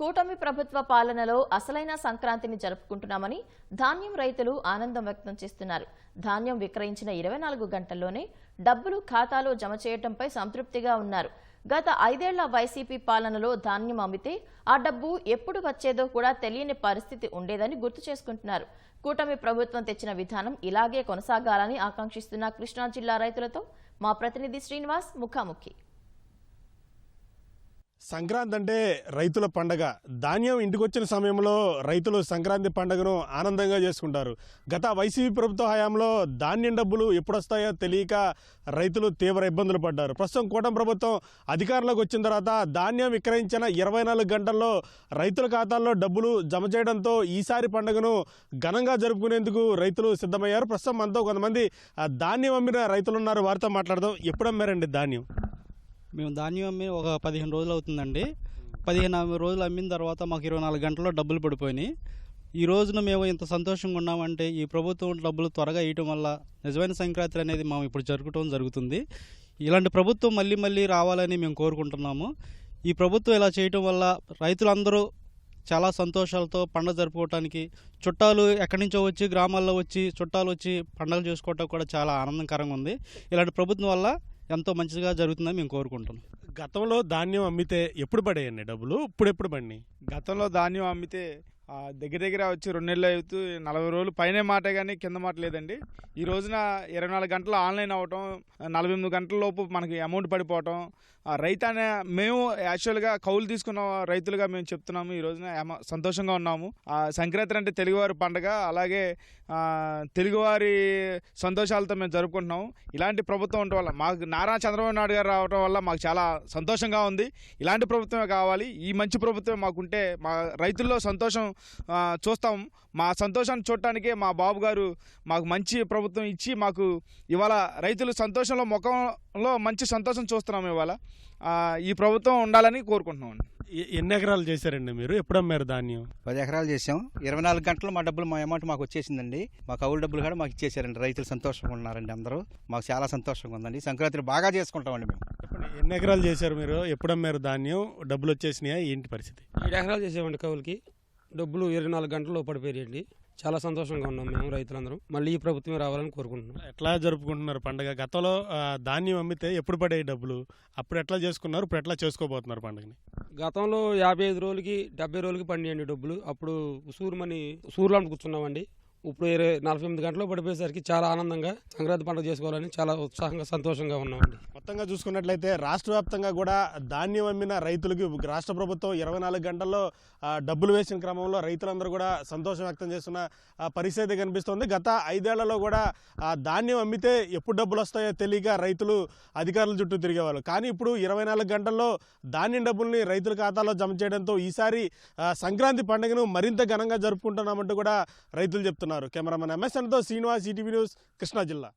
కూటమి ప్రభుత్వ పాలనలో అసలైన సంక్రాంతిని జరుపుకుంటున్నామని ధాన్యం రైతులు ఆనందం వ్యక్తం చేస్తున్నారు. ధాన్యం విక్రయించిన ఇరవై నాలుగు గంటల్లోనే డబ్బులు ఖాతాలో జమ చేయడంపై సంతృప్తిగా ఉన్నారు. గత ఐదేళ్ళ వైసీపీ పాలనలో ధాన్యం అమ్మితే ఆ డబ్బు ఎప్పుడు వచ్చేదో కూడా తెలియని పరిస్థితి ఉండేదని గుర్తు చేసుకుంటున్నారు. కూటమి ప్రభుత్వం తెచ్చిన విధానం ఇలాగే కొనసాగాలని ఆకాంక్షిస్తున్న కృష్ణా జిల్లా రైతులతో మా ప్రతినిధి శ్రీనివాస్ ముఖాముఖి. సంక్రాంతి అంటే రైతుల పండగ. ధాన్యం ఇంటికొచ్చిన సమయంలో రైతులు సంక్రాంతి పండుగను ఆనందంగా చేసుకుంటారు. గత వైసీపీ ప్రభుత్వ హయాంలో ధాన్యం డబ్బులు ఎప్పుడొస్తాయో తెలియక రైతులు తీవ్ర ఇబ్బందులు పడ్డారు. ప్రస్తుతం కూటమి ప్రభుత్వం అధికారంలోకి వచ్చిన తర్వాత ధాన్యం విక్రయించిన ఇరవై నాలుగు గంటల్లో రైతుల ఖాతాల్లో డబ్బులు జమ చేయడంతో ఈసారి పండుగను ఘనంగా జరుపుకునేందుకు రైతులు సిద్ధమయ్యారు. ప్రస్తుతం మనతో కొంతమంది ఆ, ధాన్యం అమ్మిన రైతులు ఉన్నారు వారితో మాట్లాడదాం. ఎప్పుడు అమ్మారండి ధాన్యం? మేము ధాన్యం అమ్మి ఒక పదిహేను రోజులు అవుతుందండి. పదిహేను రోజులు అమ్మిన తర్వాత మాకు ఇరవై నాలుగు గంటల్లో డబ్బులు పడిపోయినాయి. ఈ రోజున మేము ఇంత సంతోషంగా ఉన్నామంటే ఈ ప్రభుత్వం డబ్బులు త్వరగా ఇవ్వటం వల్ల నిజమైన సంక్రాంతి అనేది మేము ఇప్పుడు జరుపుకోవడం జరుగుతుంది. ఇలాంటి ప్రభుత్వం మళ్ళీ మళ్ళీ రావాలని మేము కోరుకుంటున్నాము. ఈ ప్రభుత్వం ఇలా చేయటం వల్ల రైతులందరూ చాలా సంతోషాలతో పండుగ జరుపుకోవటానికి చుట్టాలు ఎక్కడి నుంచో వచ్చి గ్రామాల్లో వచ్చి చుట్టాలు వచ్చి పండుగలు చేసుకోవటం కూడా చాలా ఆనందకరంగా ఉంది. ఇలాంటి ప్రభుత్వం వల్ల ఎంతో మంచిగా జరుగుతుందని మేము కోరుకుంటున్నాం. గతంలో ధాన్యం అమ్మితే ఎప్పుడు పడేయండి డబ్బులు? ఇప్పుడు ఎప్పుడు పడినాయి గతంలో ధాన్యం అమ్మితే ఆ, దగ్గర దగ్గర వచ్చి రెండు నెలలు అవుతూ నలభై రోజులు పైనే మాట కానీ కింద మాట లేదండి. ఈ రోజున ఇరవై నాలుగు గంటలు ఆన్లైన్ అవ్వటం నలభై ఎనిమిది గంటల లోపు మనకి అమౌంట్ పడిపోవటం ఆ, మేము యాక్చువల్గా కౌలు తీసుకున్న రైతులుగా మేము చెప్తున్నాము ఈ రోజున. సంతోషంగా ఉన్నాము. ఆ, సంక్రాంతి అంటే తెలుగువారి పండుగ అలాగే తెలుగువారి సంతోషాలతో మేము జరుపుకుంటున్నాము. ఇలాంటి ప్రభుత్వం ఉండటం వల్ల మాకు నారా చంద్రబాబు నాయుడు గారు రావడం వల్ల మాకు చాలా సంతోషంగా ఉంది. ఇలాంటి ప్రభుత్వమే కావాలి. ఈ మంచి ప్రభుత్వం మాకుంటే మా రైతుల్లో సంతోషం చూస్తాం మా సంతోషాన్ని చూడటానికే మా బాబు గారు మాకు మంచి ప్రభుత్వం ఇచ్చి మాకు ఇవాళ రైతులు సంతోషంలో ముఖంలో మంచి సంతోషం చూస్తున్నాము ఇవాళ. ఈ ప్రభుత్వం ఉండాలని కోరుకుంటున్నాం ఎన్ని ఎకరాలు చేశారండి మీరు? ఎప్పుడు అమ్మారు ధాన్యం? పది ఎకరాలు చేసాం ఇరవై నాలుగు గంటలు మా డబ్బులు మా అమౌంట్ మాకు వచ్చేసిందండి. మా కౌలు డబ్బులు కూడా మాకు ఇచ్చేసారండి. రైతులు సంతోషంగా ఉన్నారండి అందరూ. మాకు చాలా సంతోషంగా ఉందండి. సంక్రాంతి బాగా చేసుకుంటామండి మేము. ఎన్ని ఎకరాలు చేశారు మీరు? ఎప్పుడు అమ్మారు ధాన్యం? డబ్బులు వచ్చేసినాయా? ఏంటి పరిస్థితి? ఏడు ఎకరాలు చేసామండి కవులకి డబ్బులు ఇరవై నాలుగు గంటల్లో పడిపోయాయండి. చాలా సంతోషంగా ఉన్నాం మేము రైతులందరం. మళ్ళీ ఈ ప్రభుత్వమే రావాలని కోరుకుంటున్నాం. ఎట్లా జరుపుకుంటున్నారు పండగ? గతంలో ధాన్యం అమ్మితే ఎప్పుడు పడే డబ్బులు? అప్పుడు ఎట్లా చేసుకున్నారు? ఇప్పుడు ఎట్లా చేసుకోబోతున్నారు పండుగని? గతంలో యాభై ఐదు రోజులకి డెబ్బై రోజులకి పండియండి డబ్బులు. అప్పుడు సూర్మని సూర్లో కూర్చున్నామండి. ఇప్పుడు ఇరవై నలభై ఎనిమిది గంటలు పడిపోయేసరికి చాలా ఆనందంగా సంక్రాంతి పండుగ చేసుకోవాలని చాలా ఉత్సాహంగా సంతోషంగా ఉన్నామండి. మొత్తంగా చూసుకున్నట్లయితే రాష్ట్ర వ్యాప్తంగా కూడా ధాన్యం అమ్మిన రైతులకి రాష్ట్ర ప్రభుత్వం ఇరవై నాలుగు గంటల్లో డబ్బులు వేసిన క్రమంలో రైతులందరూ కూడా సంతోషం వ్యక్తం చేస్తున్న పరిస్థితి కనిపిస్తోంది. గత ఐదేళ్ళలో కూడా ధాన్యం అమ్మితే ఎప్పుడు డబ్బులు వస్తాయో తెలియక రైతులు అధికారుల చుట్టూ తిరిగేవాళ్ళు. కానీ ఇప్పుడు ఇరవై నాలుగు గంటల్లో ధాన్యం డబ్బుల్ని రైతుల ఖాతాలో జమ చేయడంతో ఈసారి సంక్రాంతి పండుగను మరింత ఘనంగా జరుపుకుంటున్నామంటూ కూడా రైతులు చెప్తున్నారు. కెమెరామెన్ ఎంఎస్ఎన్తో శ్రీనివాస్ ఈటీవీ న్యూస్ కృష్ణా జిల్లా.